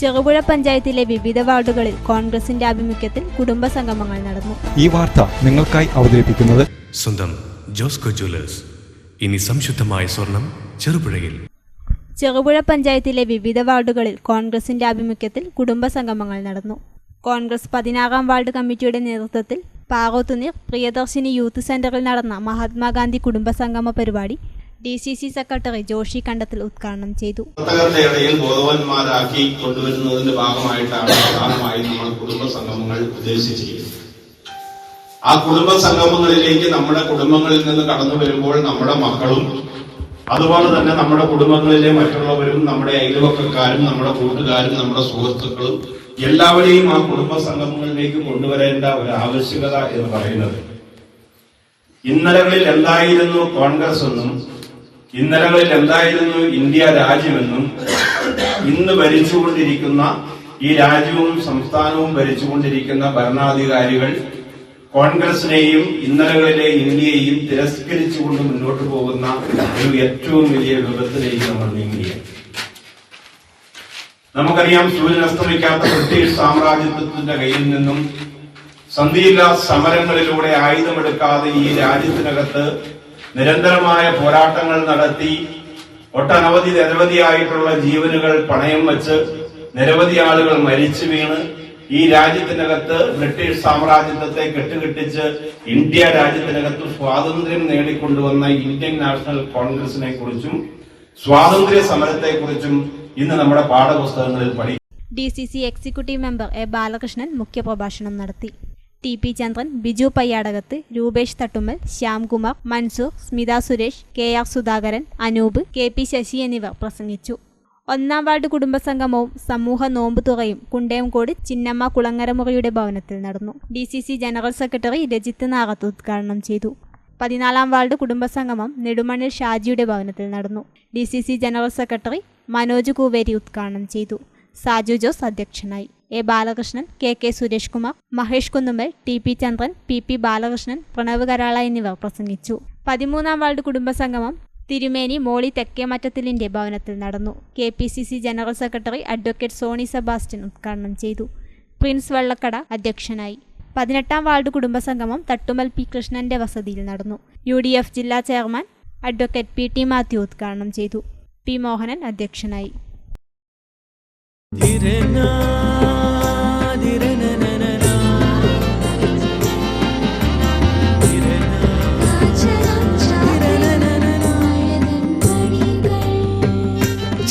ചെറുപുഴ പഞ്ചായത്തിലെ വിവിധ വാർഡുകളിൽ കോൺഗ്രസിന്റെ ആഭിമുഖ്യത്തിൽ കുടുംബ സംഗമങ്ങൾ നടന്നു. ഈ വാർത്ത നിങ്ങൾക്കായി അവതരിപ്പിക്കുന്നത് സ്വന്തം ജോസ്കോ ജ്വല്ലേഴ്സ്. ഇനി സംശുദ്ധമായ സ്വർണം ചെറുപുഴയിൽ. ചെറുപുഴ പഞ്ചായത്തിലെ വിവിധ വാർഡുകളിൽ കോൺഗ്രസിന്റെ ആഭിമുഖ്യത്തിൽ കുടുംബ സംഗമങ്ങൾ നടന്നു. കോൺഗ്രസ് പതിനാറാം വാർഡ് കമ്മിറ്റിയുടെ നേതൃത്വത്തിൽ പാറോത്തുനീർ പ്രിയദർശിനി യൂത്ത് സെന്ററിൽ നടന്ന മഹാത്മാഗാന്ധി കുടുംബ സംഗമ പരിപാടി D C C secretary Joshi കണ്ടത്തിൽ ഉദ്ഘാടനം ചെയ്തു. പ്രവർത്തകരുടെ ഇടയിൽ ബോധവാന്മാരാക്കി കൊണ്ടുവരുന്നതിന്റെ ഭാഗമായിട്ടാണ് പ്രധാനമായും നമ്മൾ കുടുംബ സംഗമങ്ങൾ ഉദ്ദേശിച്ചിരിക്കുന്നത്. ആ കുടുംബ സംഗമങ്ങളിലേക്ക് നമ്മുടെ കുടുംബങ്ങളിൽ നിന്ന് കടന്നു വരുമ്പോൾ നമ്മുടെ മക്കളും അതുപോലെ തന്നെ നമ്മുടെ കുടുംബങ്ങളിലെ മറ്റുള്ളവരും നമ്മുടെ അയൽവക്കക്കാരും നമ്മുടെ കൂട്ടുകാരും നമ്മുടെ സുഹൃത്തുക്കളും എല്ലാവരെയും ആ കുടുംബ സംഗമങ്ങളിലേക്ക് കൊണ്ടുവരേണ്ട ഒരു ആവശ്യകത എന്ന് പറയുന്നത്. ഇന്നലകളിൽ എന്തായിരുന്നു കോൺഗ്രസ് എന്നും ഇന്നലകളിൽ എന്തായിരുന്നു ഇന്ത്യ രാജ്യമെന്നും ഇന്ന് ഭരിച്ചുകൊണ്ടിരിക്കുന്ന ഈ രാജ്യവും സംസ്ഥാനവും ഭരിച്ചുകൊണ്ടിരിക്കുന്ന ഭരണാധികാരികൾ കോൺഗ്രസിനെയും ഇന്നലകളിലെ ഇന്ത്യയെയും തിരസ്കരിച്ചുകൊണ്ട് മുന്നോട്ട് പോകുന്ന ഒരു ഏറ്റവും വലിയ വിപത്തിലേക്ക് നമ്മൾ നീങ്ങുകയാണ്. നമുക്കറിയാം സൂര്യൻ അസ്തമിക്കാത്ത ബ്രിട്ടീഷ് സാമ്രാജ്യത്വത്തിന്റെ കയ്യിൽ നിന്നും സന്ധിയില്ലാ സമരങ്ങളിലൂടെ ആയുധമെടുക്കാതെ ഈ രാജ്യത്തിനകത്ത് നിരന്തരമായ പോരാട്ടങ്ങൾ നടത്തി ഒട്ടനവധി നിരവധിയായിട്ടുള്ള ജീവനുകൾ പണയം വെച്ച് നിരവധി ആളുകൾ മരിച്ചു വീണ്. ഈ രാജ്യത്തിനകത്ത് ബ്രിട്ടീഷ് സാമ്രാജ്യത്വത്തെ കെട്ടുകെട്ടിച്ച് ഇന്ത്യ രാജ്യത്തിനകത്ത് സ്വാതന്ത്ര്യം നേടിക്കൊണ്ടുവന്ന ഇന്ത്യൻ നാഷണൽ കോൺഗ്രസിനെ കുറിച്ചും സ്വാതന്ത്ര്യ സമരത്തെക്കുറിച്ചും ഇന്ന് നമ്മുടെ പാഠപുസ്തകങ്ങളിൽ പഠിക്കും D C C executive member A Balakrishnan മുഖ്യപ്രഭാഷണം നടത്തി. T P Chandran Biju Payyadakath Rupesh Thattummal Shyamkumar Mansoor Smitha Suresh K R Sudhakaran Anoop K P Sasi എന്നിവർ പ്രസംഗിച്ചു. ഒന്നാം വാർഡ് കുടുംബസംഗമവും സമൂഹ നോമ്പ് തുറയും കുണ്ടയംകോട് ചിന്നമ്മ കുളങ്ങരമുറിയുടെ ഭവനത്തിൽ നടന്നു. D C C general secretary Rejith Nagath ഉദ്ഘാടനം ചെയ്തു. പതിനാലാം വാർഡ് കുടുംബസംഗമം നെടുമണ്ണിൽ ഷാജിയുടെ ഭവനത്തിൽ നടന്നു. D C C general secretary Manoj Kooveri ഉദ്ഘാടനം ചെയ്തു. സാജു ജോസ് അധ്യക്ഷനായി. A Balakrishnan K K Suresh Kumar Mahesh Kunnummal T P Chandran P P Balakrishnan Pranav Karala എന്നിവർ പ്രസംഗിച്ചു. പതിമൂന്നാം വാർഡ് കുടുംബസംഗമം തിരുമേനി മോളി തെക്കേമറ്റത്തിലിന്റെ ഭവനത്തിൽ നടന്നു. K P C C general secretary advocate Soni Sebastian ഉദ്ഘാടനം ചെയ്തു. പ്രിൻസ് വെള്ളക്കട അധ്യക്ഷനായി. പതിനെട്ടാം വാർഡ് കുടുംബസംഗമം തട്ടുമൽ പി കൃഷ്ണന്റെ വസതിയിൽ നടന്നു. യു ഡി എഫ് ജില്ലാ chairman advocate P T Mathew ഉദ്ഘാടനം ചെയ്തു. പി മോഹനൻ അധ്യക്ഷനായി.